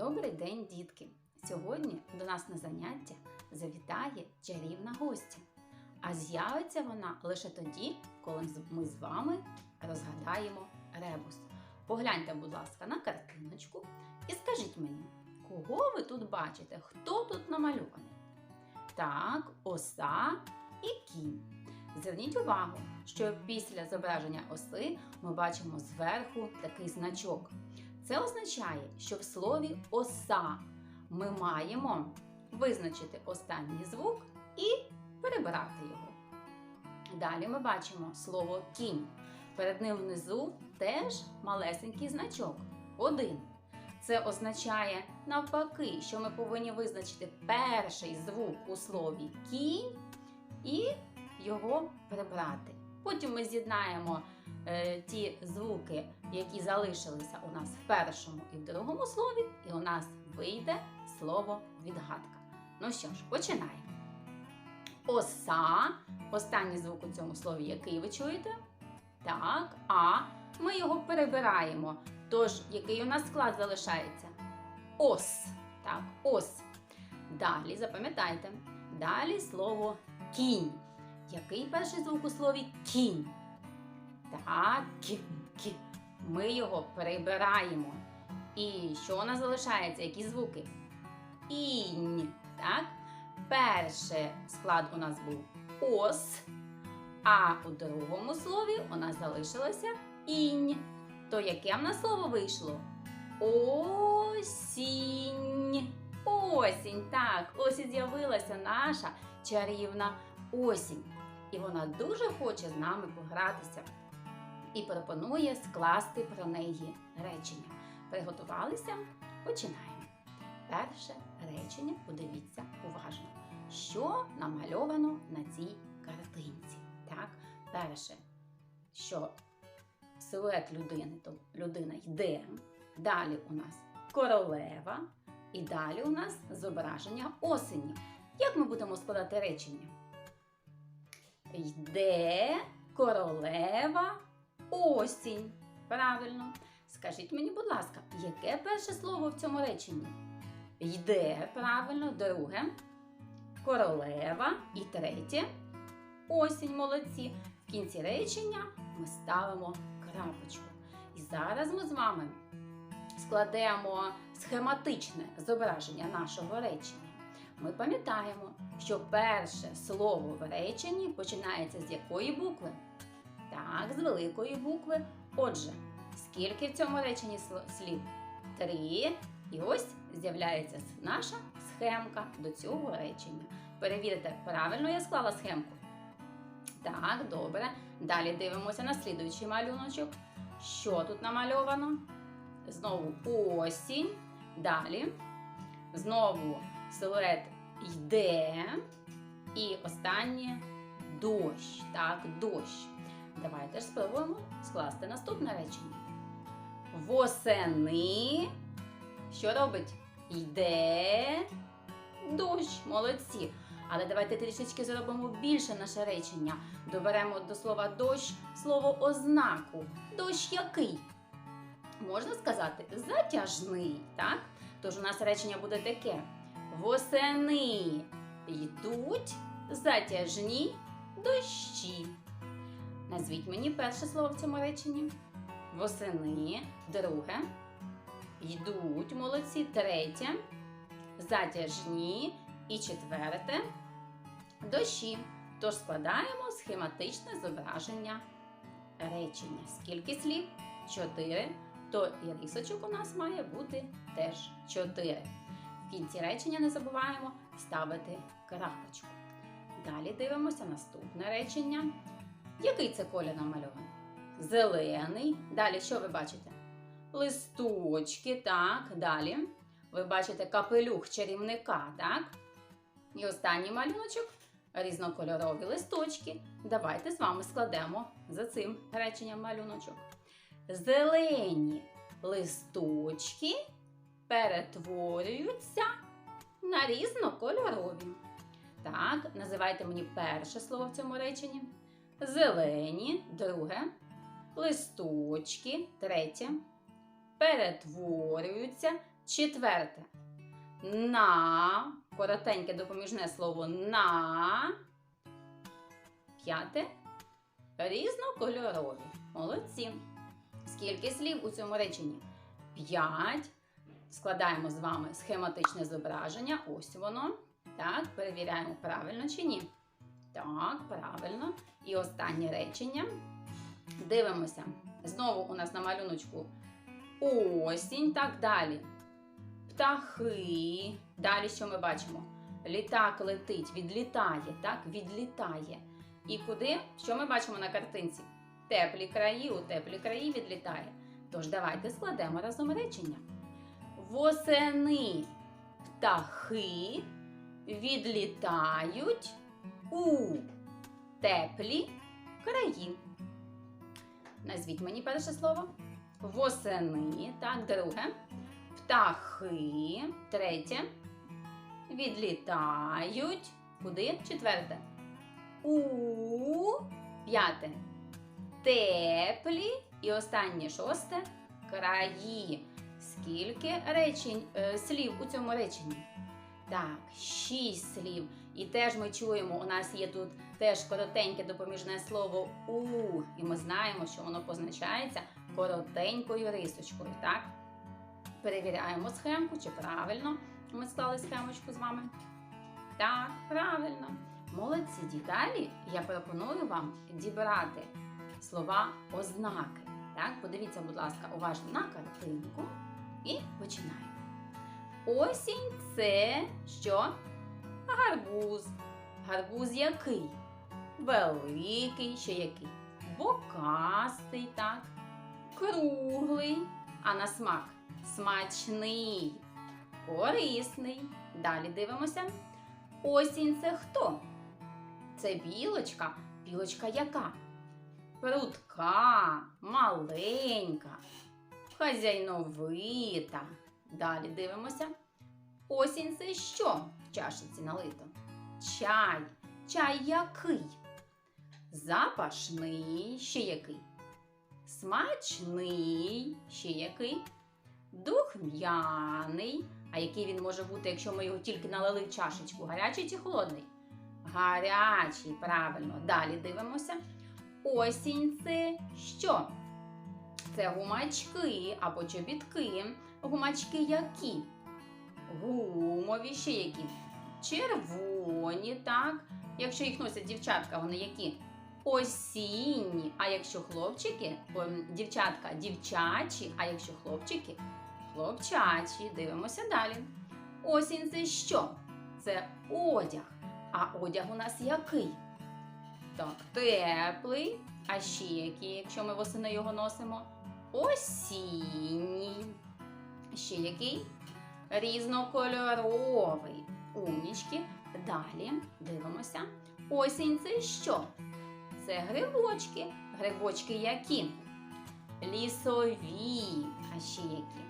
Добрий день, дітки! Сьогодні до нас на заняття завітає чарівна гостя. А з'явиться вона лише тоді, коли ми з вами розгадаємо ребус. Погляньте, будь ласка, на картиночку і скажіть мені, кого ви тут бачите? Хто тут намальований? Так, оса і кінь. Зверніть увагу, що після зображення оси ми бачимо зверху такий значок. Це означає, що в слові оса ми маємо визначити останній звук і перебирати його. Далі ми бачимо слово кінь. Перед ним внизу теж малесенький значок. Один. Це означає навпаки, що ми повинні визначити перший звук у слові кінь і його прибрати. Потім ми з'єднаємо ті звуки, які залишилися у нас в першому і в другому слові, і у нас вийде слово відгадка. Ну що ж, починаємо. Оса. Останній звук у цьому слові, який ви чуєте? Так, а ми його перебираємо. Тож, який у нас склад залишається? Ос. Так, ос. Далі запам'ятайте. Далі слово кінь. Який перший звук у слові кінь? Так, кінь. Ми його прибираємо. І що у нас залишається? Які звуки? Інь. Так? Перший склад у нас був ос, а у другому слові у нас залишилося інь. То яке в нас слово вийшло? Осінь. Осінь. Так, ось і з'явилася наша чарівна осінь. І вона дуже хоче з нами погратися і пропонує скласти про неї речення. Приготувалися? Починаємо. Перше речення, подивіться уважно, що намальовано на цій картинці. Так, перше, що силует людини, то людина йде. Далі у нас королева, і далі у нас зображення осені. Як ми будемо складати речення? Йде королева осінь. Правильно. Скажіть мені, будь ласка, яке перше слово в цьому реченні? Йде, правильно, друге. Королева і третє. Осінь молодці. В кінці речення ми ставимо крапочку. І зараз ми з вами складемо схематичне зображення нашого речення. Ми пам'ятаємо, що перше слово в реченні починається з якої букви? Так, з великої букви. Отже, скільки в цьому реченні слів? Три. І ось з'являється наша схемка до цього речення. Перевірте, правильно я склала схемку? Так, добре. Далі дивимося на слідуючий малюночок. Що тут намальовано? Знову осінь. Далі. Знову силует йде. І останнє дощ. Так, дощ. Давайте ж спробуємо скласти наступне речення. Восени. Що робить? Йде дощ. Молодці. Але давайте трішечки зробимо більше наше речення. Доберемо до слова дощ слово ознаку. Дощ який? Можна сказати затяжний, так? Тож у нас речення буде таке: восени йдуть затяжні дощі. Назвіть мені перше слово в цьому реченні. Восени, друге. Йдуть молодці, третє. Затяжні і четверте. Дощі. Тож складаємо схематичне зображення речення. Скільки слів? Чотири. То і рисочок у нас має бути теж чотири. В кінці речення не забуваємо ставити крапочку. Далі дивимося наступне речення. Який це колір намальований? Зелений. Далі що ви бачите? Листочки, так, далі. Ви бачите капелюх чарівника, так? І останній малюночок різнокольорові листочки. Давайте з вами складемо за цим реченням малюночок. Зелені листочки перетворюються на різнокольорові. Так, називайте мені перше слово в цьому реченні. Зелені, друге, листочки, третє, перетворюються, Четверте. На. Коротеньке допоміжне слово на. П'яте. Різнокольорові. Молодці. Скільки слів у цьому реченні? П'ять. Складаємо з вами схематичне зображення. Ось воно. Так, перевіряємо, правильно чи ні. Так, правильно. І останнє речення. Дивимося. Знову у нас на малюночку осінь. Так далі. Птахи. Далі що ми бачимо? Літак летить, відлітає, так? Відлітає. І куди? Що ми бачимо на картинці? Теплі краї, у теплі краї відлітає. Тож давайте складемо разом речення. Восени птахи відлітають у теплі краї. Назвіть мені перше слово. Восени, так, друге. Птахи, третє. Відлітають. Куди? Четверте. У п'яте. Теплі. І останнє шосте. Краї. Скільки речень, е, слів у цьому реченні? Так, шість слів. І теж ми чуємо, у нас є тут теж коротеньке допоміжне слово у. І ми знаємо, що воно позначається коротенькою рисочкою, так? Перевіряємо схемку, чи правильно ми склали схемочку з вами. Так, правильно. Молодці далі я пропоную вам дібрати слова ознаки. Так, подивіться, будь ласка, уважно на картинку і починаємо. Осінь це що? Гарбуз. Гарбуз який? Великий, ще який? Бокастий, так? Круглий, а на смак смачний, корисний. Далі дивимося. Осінь це хто? Це білочка. Білочка яка? Прудка, маленька, хазяйновита. Далі дивимося. Осінь це що в чашиці налито? Чай. Чай який? Запашний, ще який? Смачний, ще який? Духм'яний. А який він може бути, якщо ми його тільки налили в чашечку? Гарячий чи холодний? Гарячий, правильно. Далі дивимося. Осінь це що? Це гумачки або чобітки. Гумачки які? Гумові ще які? Червоні, так. Якщо їх носять дівчатка, вони які? Осінні. А якщо хлопчики, бо дівчатка дівчачі, а якщо хлопчики, хлопчачі. Дивимося далі. Осінь це що? Це одяг. А одяг у нас який? Так, теплий. А ще який, якщо ми восени його носимо? Осінній. Ще який? Різнокольоровий. Умнічки. Далі дивимося. Осінь це що? Це грибочки. Грибочки які? Лісові. А ще які?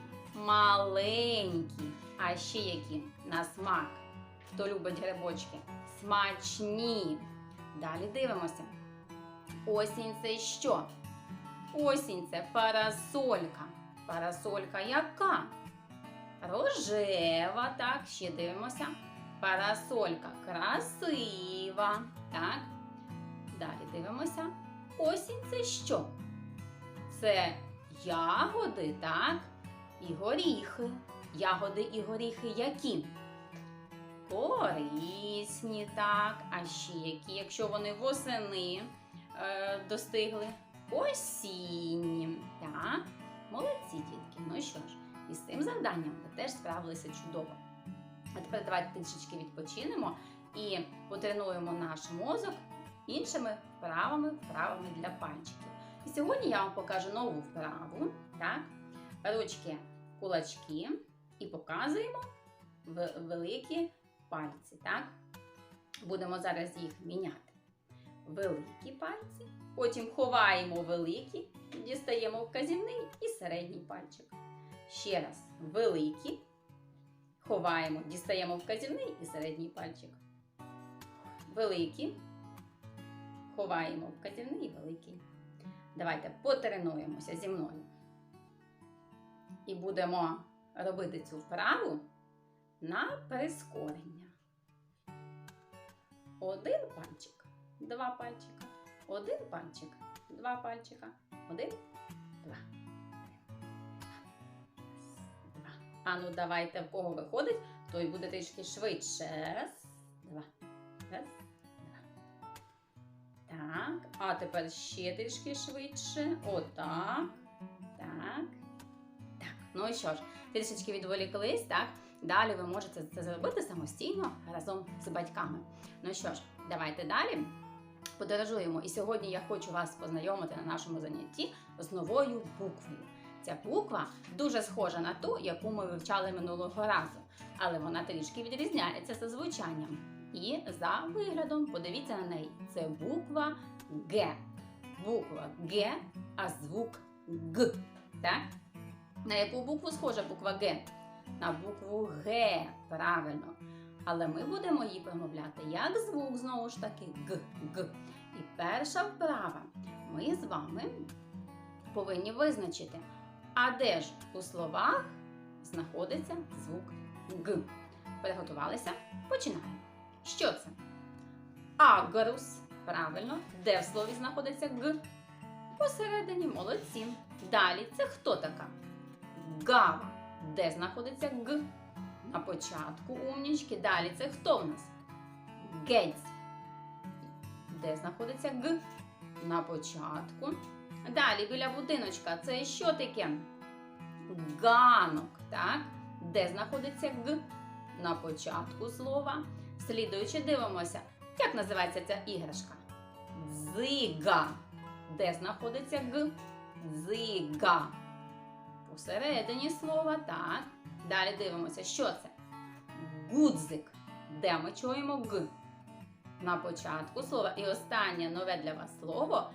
Маленькі. А ще які? На смак. Хто любить грибочки? Смачні. Далі дивимося. Осінь це що? Осінь це парасолька. Парасолька яка? Рожева, так, ще дивимося. Парасолька красива. Так. Далі дивимося. Осінь це що? Це ягоди, так? І горіхи. Ягоди і горіхи які? Корисні, так. А ще які, якщо вони восени е, достигли? Осінні. Так. Молодці, дітки. Ну що ж, із цим завданням ви теж справилися чудово. А тепер давайте трішечки відпочинемо і потренуємо наш мозок іншими вправами, вправами для пальчиків. І сьогодні я вам покажу нову вправу. Так? Ручки кулачки і показуємо великі пальці. Так? Будемо зараз їх міняти. Великі пальці, потім ховаємо великі, дістаємо вказівний і середній пальчик. Ще раз, великі, ховаємо, дістаємо вказівний і середній пальчик. Великі, ховаємо вказівний і великий. Давайте потренуємося зі мною. І будемо робити цю вправу на прискорення. Один пальчик, два пальчика, один пальчик, два пальчика, один, два. Два. А ну давайте в кого виходить, той буде трішки швидше. Раз, два. Раз, два. Так. А тепер ще трішки швидше. Отак. Так. Так. Ну і що ж, трішечки відволіклись, так? Далі ви можете це зробити самостійно разом з батьками. Ну що ж, давайте далі подорожуємо. І сьогодні я хочу вас познайомити на нашому занятті з новою буквою. Ця буква дуже схожа на ту, яку ми вивчали минулого разу, але вона трішки відрізняється за звучанням. І за виглядом, подивіться на неї. Це буква Г. Буква Г, а звук Г. Так? На яку букву схожа буква Г? На букву Г, правильно. Але ми будемо її промовляти як звук, знову ж таки, Г, Г. І перша вправа. Ми з вами повинні визначити, а де ж у словах знаходиться звук Г. Приготувалися? Починаємо. Що це? Агарус. Правильно. Де в слові знаходиться Г? Посередині молодці. Далі це хто така? Гава. Де знаходиться Г? На початку умнічки. Далі це хто в нас? Гець. Де знаходиться Г? На початку. Далі біля будиночка. Це що таке? Ганок. Так? Де знаходиться Г? На початку слова. Слідуючи дивимося, як називається ця іграшка? Дзига. Де знаходиться Г? Дзига. Посередині слова, так. Далі дивимося, що це? Гудзик. Де ми чуємо Г? На початку слова. І останнє нове для вас слово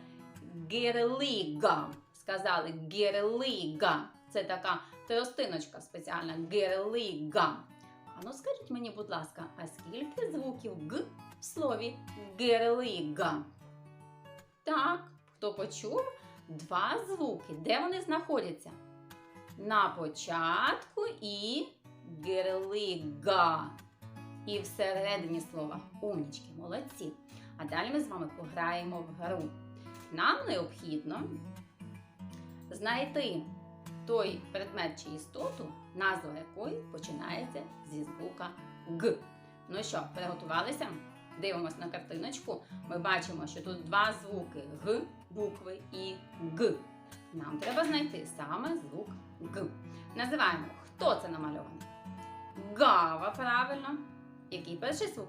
герлига. Сказали герлига. Це така тростиночка спеціальна герлига. А ну скажіть мені, будь ласка, а скільки звуків Г в слові герлига? Так, хто почув? Два звуки. Де вони знаходяться? На початку і герлига. І всередині слова. Умнічки, молодці. А далі ми з вами пограємо в гру. Нам необхідно знайти той предмет чи істоту, назва якої починається зі звука Г. Ну що, приготувалися? Дивимось на картиночку. Ми бачимо, що тут два звуки Г букви і Г. Нам треба знайти саме звук Г. Називаємо, хто це намальований? Гава, правильно. Який перший звук?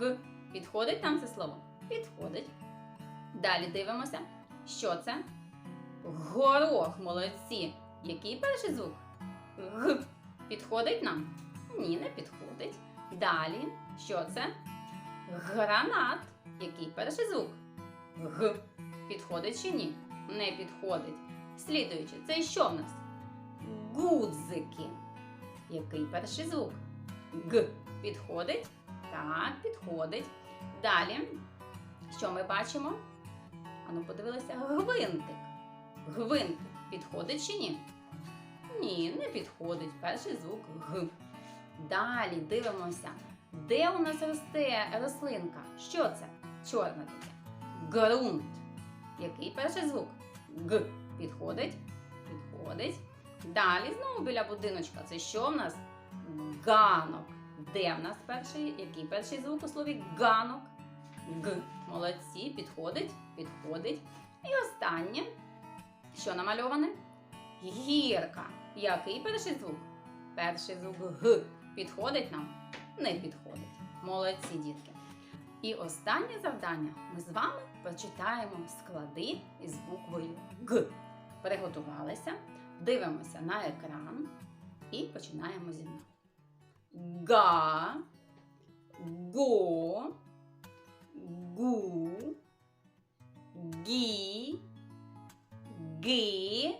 Г. Підходить нам це слово? Підходить. Далі дивимося, що це? Горох, молодці. Який перший звук? Г. Підходить нам? Ні, не підходить. Далі, що це? Гранат. Який перший звук? Г. Підходить чи ні? Не підходить. Слідуючи, це що в нас? Гудзики. Який перший звук? Г. Підходить? Так, підходить. Далі, що ми бачимо? Ану, подивилися, гвинтик. Гвинтик підходить чи ні? Ні, не підходить. Перший звук Г. Далі дивимося, де у нас росте рослинка? Що це? Чорна таке. Ґрунт. Який перший звук? Г. Підходить? Підходить. Далі знову біля будиночка. Це що в нас? Ганок. Де в нас перший? Який перший звук у слові ганок? Г. Молодці. Підходить? Підходить. І останнє. Що намальоване? Гірка. Який перший звук? Перший звук Г. Підходить нам? Не підходить. Молодці, дітки. І останнє завдання ми з вами прочитаємо склади із буквою Г. Приготувалися, дивимося на екран і починаємо зі мною. Га, го, гу, гі, ги.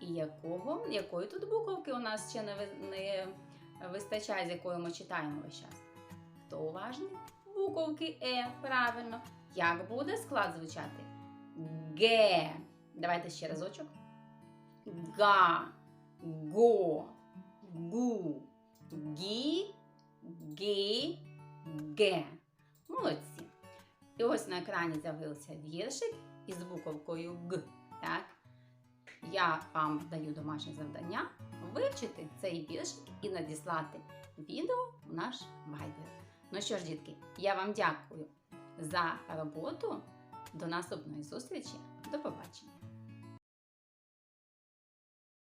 І якого, якої тут буковки у нас ще не, не вистачає, з якою ми читаємо весь час? Хто уважний? Буковки Е, правильно. Як буде склад звучати? Ге. Давайте ще разочок. Га, го, гу, гі, гі, ге. Молодці. І ось на екрані з'явився віршик із буковкою Г. Так? Я вам даю домашнє завдання вивчити цей віршик і надіслати відео в наш вайбер. Ну що ж, дітки, я вам дякую за роботу. До наступної зустрічі. До побачення.